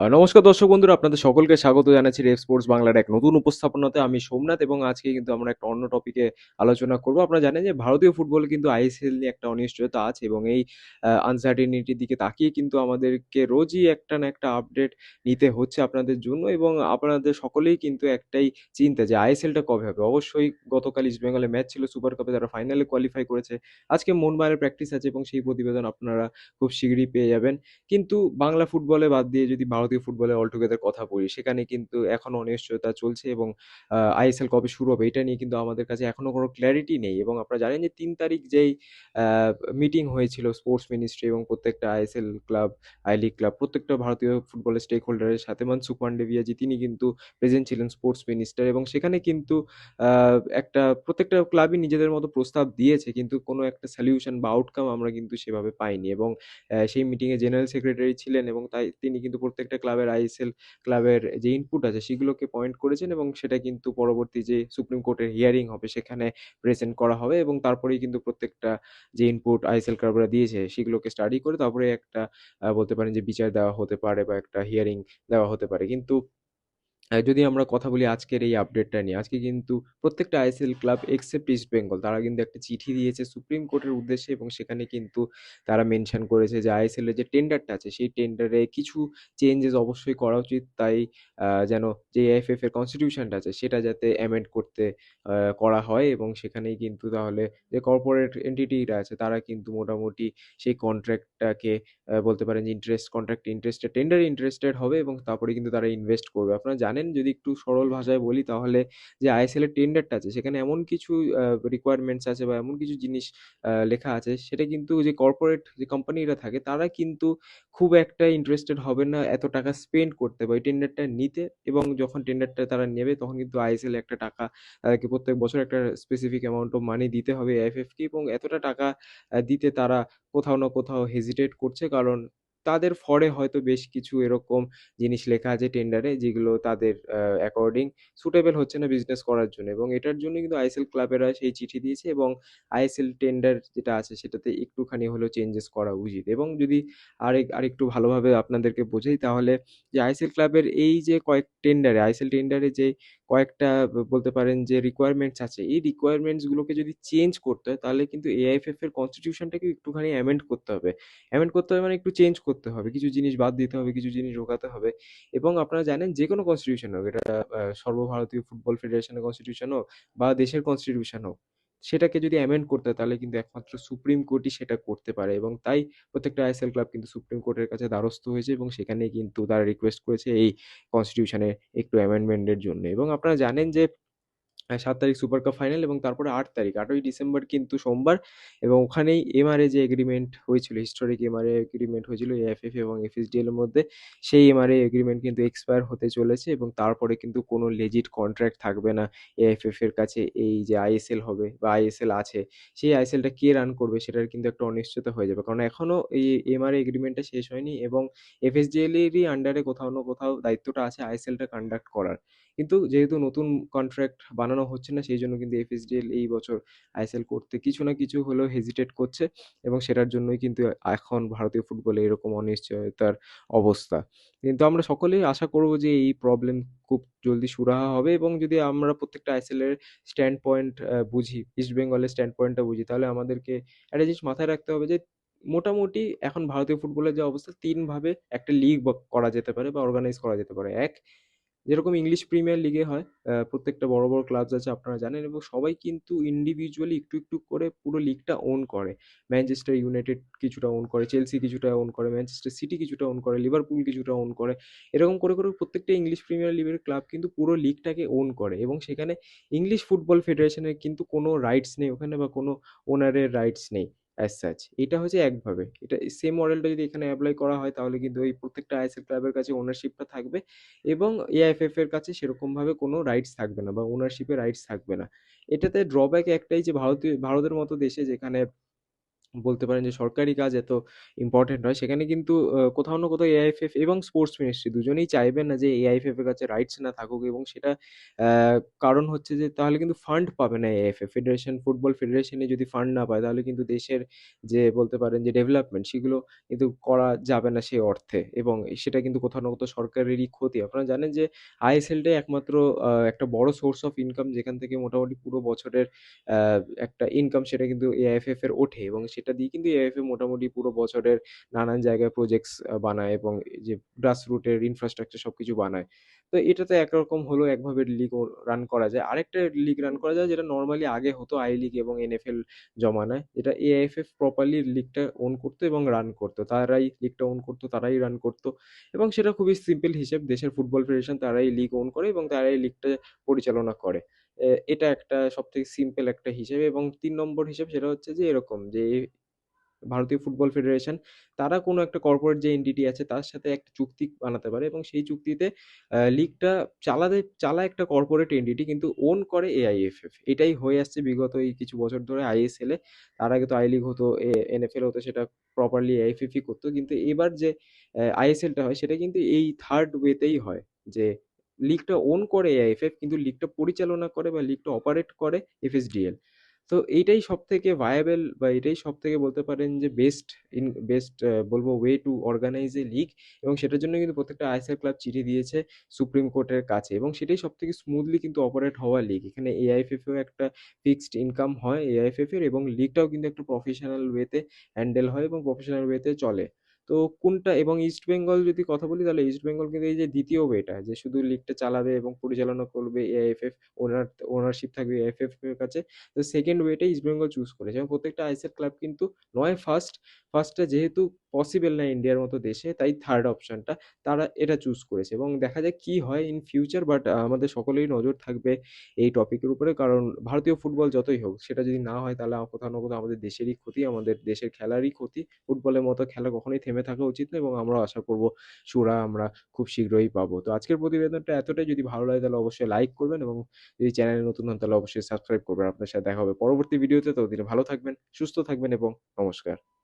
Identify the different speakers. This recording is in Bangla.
Speaker 1: নমস্কার দর্শক বন্ধুরা, আপনাদের সকলকে স্বাগত জানাচ্ছি রেভ স্পোর্টস বাংলার এক নতুন উপস্থাপনাতে। আমি সোমনাথ এবং আজকে কিন্তু আমরা একটা অন্য টপিকে আলোচনা করব। আপনারা জানেন যে ভারতীয় ফুটবলে কিন্তু আইএসএল নিয়ে একটা অনিশ্চয়তা আছে এবং এই আনসার্টেনিটির দিকে তাকিয়ে কিন্তু আমাদেরকে রোজই একটা না একটা আপডেট নিতে হচ্ছে আপনাদের জন্য এবং আপনাদের সকলেই কিন্তু একটাই চিন্তা যে আইএসএলটা কবে হবে? অবশ্যই গতকাল ইস্টবেঙ্গলে ম্যাচ ছিল সুপার কাপে তারা ফাইনালে কোয়ালিফাই করেছে। আজকে মোহনবাগানের প্র্যাকটিস আছে এবং সেই প্রতিবেদন আপনারা খুব শিগগিরই পেয়ে যাবেন। কিন্তু বাংলা ফুটবলে বাদ দিয়ে যদি ভারতীয় ফুটবলের অল টুগেদার কথা বলি, সেখানে কিন্তু এখনও অনিশ্চয়তা চলছে এবং আইএসএল কবে শুরু হবে এটা নিয়ে কিন্তু আমাদের কাছে এখনও কোনো ক্ল্যারিটি নেই এবং আপনারা জানেন যে তিন তারিখ যেই মিটিং হয়েছিল স্পোর্টস মিনিস্ট্রি এবং প্রত্যেকটা ISL club, I league club প্রত্যেকটা ভারতীয় ফুটবলের স্টেক হোল্ডারের সাথে মনসুখ মান্ডাভিয়াজি তিনি কিন্তু প্রেজেন্ট ছিলেন স্পোর্টস মিনিস্টার এবং সেখানে কিন্তু একটা প্রত্যেকটা ক্লাবই নিজেদের মতো প্রস্তাব দিয়েছে কিন্তু কোনো একটা সলিউশন বা আউটকাম আমরা কিন্তু সেভাবে পাইনি এবং সেই মিটিংয়ে জেনারেল সেক্রেটারি ছিলেন এবং তাই তিনি কিন্তু প্রত্যেকটা ক্লাবের আইএসএল ক্লাবের যে ইনপুট আছে, সেগুলোকে পয়েন্ট করেছেন এবং সেটা কিন্তু পরবর্তী যে সুপ্রিম কোর্টের হিয়ারিং হবে, সেখানে প্রেজেন্ট করা হবে এবং তারপরেই কিন্তু প্রত্যেকটা যে ইনপুট আইএসএল ক্লাবরা দিয়েছে, সেগুলোকে স্টাডি করে তারপরে একটা বলতে পারেন যে বিচার দেওয়া হতে পারে বা একটা হিয়ারিং দেওয়া হতে পারে। কিন্তু যদি আমরা কথা বলি আজকের এই আপডেটটা নিয়ে, আজকে কিন্তু প্রত্যেকটা ISL club except East Bengal তারা কিন্তু একটা চিঠি দিয়েছে সুপ্রিম কোর্টের উদ্দেশ্যে এবং সেখানে কিন্তু তারা মেনশন করেছে যে আইএসএল এর যে টেন্ডারটা আছে সেই টেন্ডারে কিছু চেঞ্জেস অবশ্যই করা উচিত। তাই যেন যে এএফএফ এর কনস্টিটিউশনটা আছে সেটা যাতে অ্যামেন্ড করতে করা হয় এবং সেখানেই কিন্তু তাহলে যে কর্পোরেট এন্টিটিরা আছে তারা কিন্তু মোটামুটি সেই কন্ট্রাক্টটাকে বলতে পারেন যে ইন্টারেস্ট কন্ট্রাক্ট ইন্টারেস্টেড টেন্ডারে ইন্টারেস্টেড হবে এবং তারপরে কিন্তু তারা ইনভেস্ট করবে। আপনারা জানেন যদি একটু সরল ভাষায় বলি তাহলে যে আইএসএল এর টেন্ডারটা আছে, সেখানে এমন কিছু রিকোয়ারমেন্টস আছে বা এমন কিছু জিনিস লেখা আছে, সেটা কিন্তু যে কর্পোরেট যে কোম্পানিরা থাকে, তারা কিন্তু খুব একটা ইন্টারেস্টেড হবে না এত টাকা স্পেন্ড করতে বা ওই টেন্ডারটা নিতে এবং যখন টেন্ডারটা তারা নেবে তখন কিন্তু আইএসএল একটা টাকা, তাদেরকে প্রত্যেক বছর একটা স্পেসিফিক অ্যামাউন্ট অফ মানি দিতে হবে এএফএফকে এবং এতটা টাকা দিতে তারা কোথাও না কোথাও হেজিটেট করছে কারণ তাদের ফরে হয়তো বেশ কিছু এরকম জিনিস লেখা আছে টেন্ডারে যেগুলো তাদের অ্যাকর্ডিং সুটেবল হচ্ছে না বিজনেস করার জন্য। এবং এটার জন্য কিন্তু আইএসএল ক্লাবেরা সেই চিঠি দিয়েছে এবং আইএসএল টেন্ডার যেটা আছে সেটাতে একটুখানি হলেও চেঞ্জেস করা উচিত। এবং যদি আরেক, আরেকটু ভালোভাবে আপনাদেরকে বোঝাই, তাহলে যে আইএসএল ক্লাবের এই যে কয়েক টেন্ডারে আইএসএল টেন্ডারে যে কয়েকটা বলতে পারেন যে রিকোয়ারমেন্টস আছে এই রিকোয়ারমেন্টস গুলোকে যদি চেঞ্জ করতে হয় তাহলে কিন্তু এআইএফএফ এর কনস্টিটিউশনটাকেও একটুখানি অ্যামেন্ড করতে হবে। অ্যামেন্ড করতে হবে মানে একটু চেঞ্জ করতে হবে। কিছু জিনিস বাদ দিতে হবে, কিছু জিনিস ঢোকাতে হবে এবং আপনারা জানেন যে কোনো কনস্টিটিউশন হোক এটা সর্বভারতীয় ফুটবল ফেডারেশনের কনস্টিটিউশন হোক বা দেশের কনস্টিটিউশন হোক, সেটাকে যদি অ্যামেন্ড করতে, তাহলে কিন্তু একমাত্র সুপ্রিম কোর্টই সেটা করতে পারে। এবং তাই প্রত্যেকটা আইএসএল ক্লাব কিন্তু সুপ্রিম কোর্টের কাছে দ্বারস্থ হয়েছে এবং সেখানে কিন্তু তারা রিকোয়েস্ট করেছে এই কনস্টিটিউশনে একটু অ্যামেন্ডমেন্টের জন্য। এবং আপনারা জানেন যে ৭ তারিখ সুপার কাপ ফাইনাল এবং তারপরে আট তারিখ আটই ডিসেম্বর কিন্তু সোমবার এবং ওখানেই এমআরএ যে এগ্রিমেন্ট হয়েছিল হিস্টোরিক এমআরএ এগ্রিমেন্ট হয়েছিল এএফএফ এবং এফএসডিএল এর মধ্যে, সেই এমআরএ এগ্রিমেন্ট কিন্তু এক্সপায়ার হতে চলেছে এবং তারপরে কিন্তু কোনো লেজিট কন্ট্রাক্ট থাকবে না এএফএফ এর কাছে এই যে আইএসএল হবে বা আইএসএল আছে, সেই আইএসএলটা কে রান করবে সেটার কিন্তু একটা অনিশ্চয়তা হয়ে যাবে। কারণ এখনও এই এমআরএ এগ্রিমেন্টটা শেষ হয়নি এবং এফএসডিএল এরই আন্ডারে কোথাও না কোথাও দায়িত্বটা আছে আইএসএলটা কন্ডাক্ট করার। কিন্তু যেহেতু নতুন কন্ট্রাক্ট বানানো হচ্ছে না সেই জন্য কিন্তু এফএসডিএল এই বছর আইএসএল করতে কিছু না কিছু হলেও হেজিটেট করছে এবং সেটার জন্যই কিন্তু এখন ভারতীয় ফুটবলে এরকম অনিশ্চয়তার অবস্থা। কিন্তু আমরা সকলেই আশা করব যে এই প্রবলেম খুব জলদি সুরাহা হবে এবং যদি আমরা প্রত্যেকটা আইএসএল এর স্ট্যান্ড পয়েন্ট বুঝি, ইস্ট বেঙ্গলের স্ট্যান্ড পয়েন্টটা বুঝি তাহলে আমাদেরকে একটা জিনিস মাথায় রাখতে হবে যে মোটামুটি এখন ভারতীয় ফুটবলের যে অবস্থা ৩ ভাবে একটা লিগ করা যেতে পারে বা অর্গানাইজ করা যেতে পারে। ১ যেরকম ইংলিশ প্রিমিয়ার লিগে হয় প্রত্যেকটা বড়, বড় ক্লাবস আছে আপনারা জানেন এবং সবাই কিন্তু ইন্ডিভিজুয়ালি একটু, একটু করে পুরো লিগটা ওন করে। ম্যানচেস্টার ইউনাইটেড কিছুটা ওন করে, চেলসি কিছুটা ওন করে, ম্যানচেস্টার সিটি কিছুটা ওন করে, লিভারপুল কিছুটা ওন করে। এরকম করে, করে প্রত্যেকটা ইংলিশ প্রিমিয়ার লিগের ক্লাব কিন্তু পুরো লিগটাকে ওন করে এবং সেখানে ইংলিশ ফুটবল ফেডারেশনের কিন্তু কোনো রাইটস নেই ওখানে বা কোনো ওনারের রাইটস নেই অ্যাজ সাচ। এটা হচ্ছে একভাবে। এটা সেম মডেলটা যদি এখানে অ্যাপ্লাই করা হয়, তাহলে কিন্তু ওই প্রত্যেকটা আইএসএল ক্লাবের কাছে ওনারশিপটা থাকবে এবং এআইএফএফ এর কাছে সেরকমভাবে কোনো রাইটস থাকবে না বা ওনারশিপের রাইটস থাকবে না। এটাতে ড্রব্যাক একটাই যে ভারতীয়, ভারতের মতো দেশে যেখানে বলতে পারেন যে সরকারি কাজ এত ইম্পর্টেন্ট হয় সেখানে কিন্তু কোথাও না কোথাও এআইএফএফ এবং স্পোর্টস মিনিস্ট্রি দুজনেই চাইবেন না যে এআইএফএফ এর কাছে রাইটস না থাকুক এবং সেটা কারণ হচ্ছে যে তাহলে কিন্তু ফান্ড পাবে না এআইএফএফ ফেডারেশন ফুটবল ফেডারেশনে যদি ফান্ড না পায়, তাহলে কিন্তু দেশের যে বলতে পারেন যে ডেভেলপমেন্ট সেগুলো কিন্তু করা যাবে না সেই অর্থে এবং সেটা কিন্তু কোথাও না কোথাও সরকারেরই ক্ষতি। আপনারা জানেন যে আইএসএলটাই একমাত্র একটা বড় সোর্স অফ ইনকাম যেখান থেকে মোটামুটি পুরো বছরের একটা ইনকাম সেটা কিন্তু এআইএফএফ এর ওঠে এবং সেটা দিয়ে কিন্তু এআইএফএ মোটামুটি পুরো বছরের নানান জায়গায় প্রজেক্টস বানায় এবং যে গ্রাস রুটের ইনফ্রাস্ট্রাকচার সবকিছু বানায়। তো এটা তো একরকম হলো একভাবে লিগ রান করা যায়। আরেকটা লিগ রান করা যায় যেটা নর্মালি আগে হতো আই লিগ এবং এনএফএল জমানায়। যেটা এআইএফএফ প্রপারলি লিগটা ওন করতো এবং রান করতো। তারাই লিগটা ওন করতো, তারাই রান করতো এবং সেটা খুবই সিম্পল হিসেব। দেশের ফুটবল ফেডারেশন তারাই লিগ ওন করে এবং তারাই লিগটা পরিচালনা করে। এটা একটা সবথেকে সিম্পল একটা হিসেবে এবং তিন নম্বর হিসেব সেটা হচ্ছে যে এরকম যে ভারতীয় ফুটবল ফেডারেশন, তারা কোনো একটা কর্পোরেট যে এনটিটি আছে, তার সাথে একটা চুক্তি বানাতে পারে এবং সেই চুক্তিতে লিগটা চালাতে চালায় একটা কর্পোরেট এনটিটি কিন্তু ওন করে এআইএফএফ এটাই হয়ে আসছে বিগত এই কিছু বছর ধরে আইএসএল তার আগে তো আই লিগ হতো এনএফএল হতো, সেটা প্রপারলি এআইএফএফই করতো। কিন্তু এবার যে আইএসএলটা হয়, সেটা কিন্তু এই থার্ড ওয়েতেই হয় যে লিগটা ওন করে এআইএফএফ কিন্তু লিগটা পরিচালনা করে বা লিগটা অপারেট করে এফএসডিএল তো এইটাই সব থেকে ভায়াবল বা এটাই সব থেকে বলতে পারেন যে বেস্ট ইন বেস্ট বলব way to organise a league এবং সেটার জন্য কিন্তু প্রত্যেকটা আইএসএল ক্লাব চিঠি দিয়েছে সুপ্রিম কোর্টের কাছে এবং সেটাই সব থেকে স্মুথলি কিন্তু অপারেট হওয়া লিগ এখানে এআইএফএফ এও একটা ফিক্সড ইনকাম হয় এআইএফএফ এর এবং লিগটাও কিন্তু একটা প্রফেশনাল ওয়েতে হ্যান্ডেল হয় এবং প্রফেশনাল ওয়েতে চলে। তো কোনটা এবং ইস্ট বেঙ্গল যদি কথা বলি তাহলে ইস্ট বেঙ্গল কিন্তু এই যে দ্বিতীয় ওয়েটা যে শুধু লিগটা চালাবে এবং পরিচালনা করবে এআইএফএফ ওনার ওনারশিপ থাকবে এআইএফএফ এর কাছে, তো সেকেন্ড ওয়েটা ইস্ট বেঙ্গল চুজ করেছে এবং প্রত্যেকটা আইএসএল ক্লাব কিন্তু নয় ফার্স্ট ফার্স্টটা যেহেতু পসিবল না ইন্ডিয়ার মতো দেশে, তাই থার্ড অপশনটা তারা এটা চুজ করেছে এবং দেখা যাক কি হয় ইন ফিউচার বাট আমাদের সকলেই নজর থাকবে এই টপিকের উপরে, কারণ ভারতীয় ফুটবল যতই হোক, সেটা যদি না হয় তাহলে কোথাও না কোথাও আমাদের দেশেরই ক্ষতি, আমাদের দেশের খেলারই ক্ষতি। ফুটবলের মতো খেলা কখনোই থেমে থাকা উচিত না এবং আমরা আশা করব সুরা আমরা খুব শীঘ্রই পাবো। তো আজকের প্রতিবেদনটা এতটাই। যদি ভালো লাগে তাহলে অবশ্যই লাইক করবেন এবং যদি চ্যানেলে নতুন হন তাহলে অবশ্যই সাবস্ক্রাইব করবেন। আপনার সাথে দেখা হবে পরবর্তী ভিডিওতে ততদিনে ভালো থাকবেন, সুস্থ থাকবেন এবং নমস্কার।